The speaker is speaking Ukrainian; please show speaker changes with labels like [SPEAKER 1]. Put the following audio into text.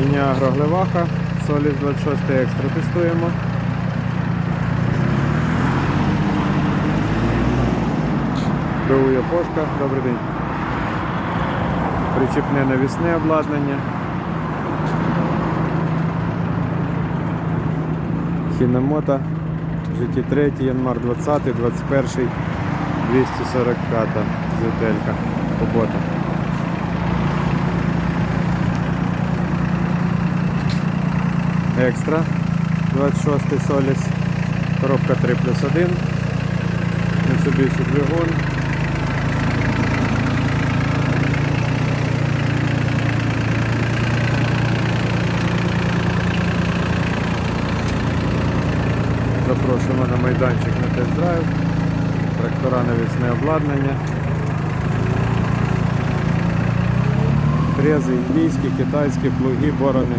[SPEAKER 1] Міня Агроглеваха, Соліс 26 екстра тестуємо. БУ Япошка, добрий день. Причіпне навісне обладнання. Хіномото, GT3, Янмар 20, 21, 245 зетелька, робота. Екстра 26 Соліс, коробка 3 плюс 1, Mitsubishi двигун. Запрошуємо на майданчик на тест-драйв, трактора навісне обладнання. Фрези індійські, китайські, плуги, борони.